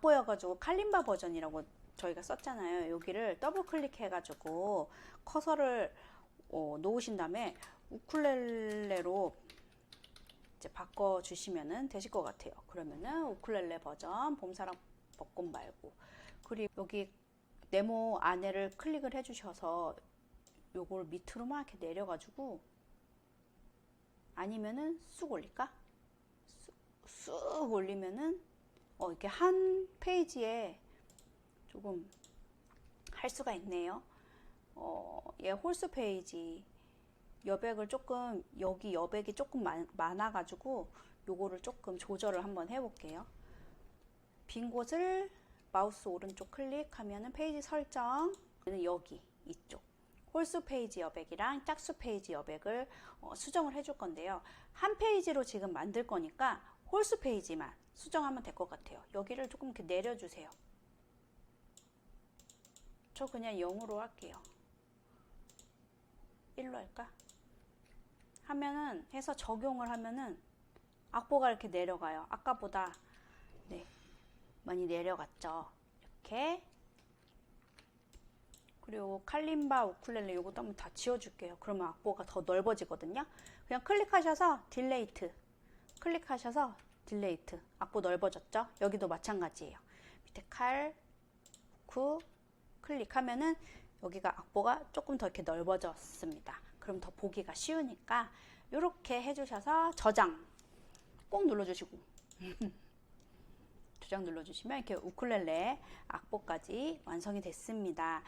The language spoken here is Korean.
거여가지고 칼림바 버전이라고 저희가 썼잖아요. 여기를 더블 클릭해가지고 커서를 어, 놓으신 다음에 우쿨렐레로 이제 바꿔주시면은 되실 것 같아요. 그러면은 우쿨렐레 버전 봄사랑 벚꽃 말고 그리고 여기 네모 안에를 클릭을 해주셔서 요걸 밑으로만 이렇게 내려가지고 아니면은 쑥 올릴까? 쑥, 쑥 올리면은 어, 이렇게 한 페이지에 조금 할 수가 있네요. 어, 얘 홀수 페이지 여백을 조금 여기 여백이 조금 많, 많아가지고 요거를 조금 조절을 한번 해볼게요. 빈 곳을 마우스 오른쪽 클릭하면은 페이지 설정 여기 이쪽 홀수 페이지 여백이랑 짝수 페이지 여백을 어, 수정을 해줄 건데요. 한 페이지로 지금 만들 거니까 홀수 페이지만 수정하면 될 것 같아요. 여기를 조금 이렇게 내려주세요. 저 그냥 0으로 할게요. 1로 할까? 하면은 해서 적용을 하면은 악보가 이렇게 내려가요. 아까보다 네 많이 내려갔죠. 이렇게 그리고 칼림바 우쿨렐레 요것도 한번 다 지워줄게요. 그러면 악보가 더 넓어지거든요. 그냥 클릭하셔서 딜레이트 클릭하셔서 딜레이트 악보 넓어졌죠? 여기도 마찬가지예요. 밑에 칼, 구 클릭하면은 여기가 악보가 조금 더 이렇게 넓어졌습니다. 그럼 더 보기가 쉬우니까 이렇게 해주셔서 저장 꼭 눌러주시고 저장 눌러주시면 이렇게 우쿨렐레 악보까지 완성이 됐습니다.